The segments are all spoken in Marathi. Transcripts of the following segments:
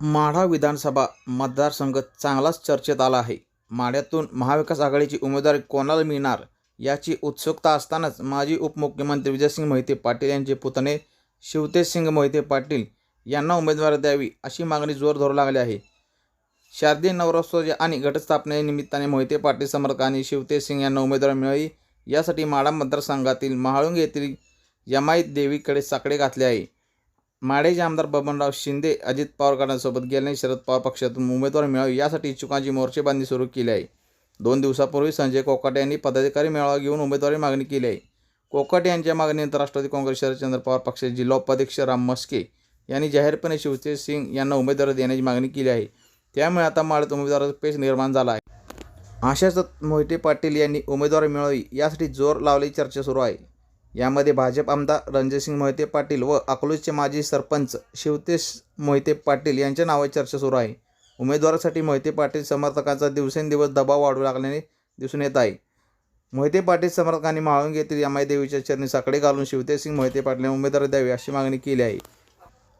माढा विधानसभा मतदारसंघ चांगलाच चर्चेत आला आहे. माढ्यातून महाविकास आघाडीची उमेदवारी कोणाला मिळणार याची उत्सुकता असतानाच माजी उपमुख्यमंत्री विजयसिंग मोहिते पाटील यांचे पुतणे शिवतेजसिंग मोहिते पाटील यांना उमेदवारी द्यावी अशी मागणी जोर धरू लागली आहे. शारदीय नवरात्रोत्सव आणि घटस्थापने निमित्ताने मोहिते पाटील समर्थकांनी शिवतेजसिंग यांना उमेदवारी मिळावी यासाठी माढा मतदारसंघातील महाळुंग येथील यमाई देवीकडे साकडे घातले आहे. माडेचे आमदार बबनराव शिंदे अजित पवार गटांसोबत गेल्याने शरद पवार पक्षातून उमेदवार मिळावी यासाठी इच्छुकांची मोर्चेबांधणी सुरू केली आहे. दोन दिवसापूर्वी संजय कोकाटे यांनी पदाधिकारी मेळावा घेऊन उमेदवारी मागणी केली आहे. कोकाटे यांच्या मागणीनंतर राष्ट्रवादी काँग्रेस शरदचंद्र पवार पक्षाचे जिल्हा उपाध्यक्ष राम मस्के यांनी जाहीरपणे शिवतेज सिंग यांना उमेदवारी देण्याची मागणी केली आहे. त्यामुळे आता माळेत उमेदवाराचा पेच निर्माण झाला आहे. आशाच मोहिते पाटील यांनी उमेदवारी मिळावी यासाठी जोर लावल्याची चर्चा सुरू आहे. यामध्ये भाजप आमदार रणजितसिंग मोहिते पाटील व अकलूजचे माजी सरपंच शिवतेश मोहिते पाटील यांच्या नावाची चर्चा सुरू आहे. उमेदवारासाठी मोहिते पाटील समर्थकांचा दिवसेंदिवस दबाव वाढू लागल्याने दिसून येत आहे. मोहिते पाटील समर्थकांनी माळुंग येथील यामाई देवीच्या चरणी साकडे घालून शिवतेजसिंग मोहिते पाटील यांना उमेदवारी द्यावी अशी मागणी केली आहे.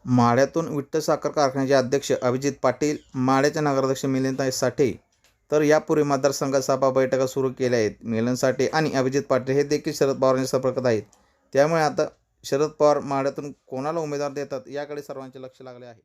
माळ्यातून विठ्ठल साखर कारखान्याचे अध्यक्ष अभिजित पाटील माळ्याचे नगराध्यक्ष मिलिंदताई साठे तर यापूर्वी मतदारसंघात सभा बैठका सुरू केल्या आहेत. मिलन साठे आणि अभिजित पाटील हे देखील शरद पवारांच्या संपर्कात आहेत. त्यामुळे आता शरद पवार माढ्यातून कोणाला उमेदवार देतात याकडे सर्वांचे लक्ष लागले आहे.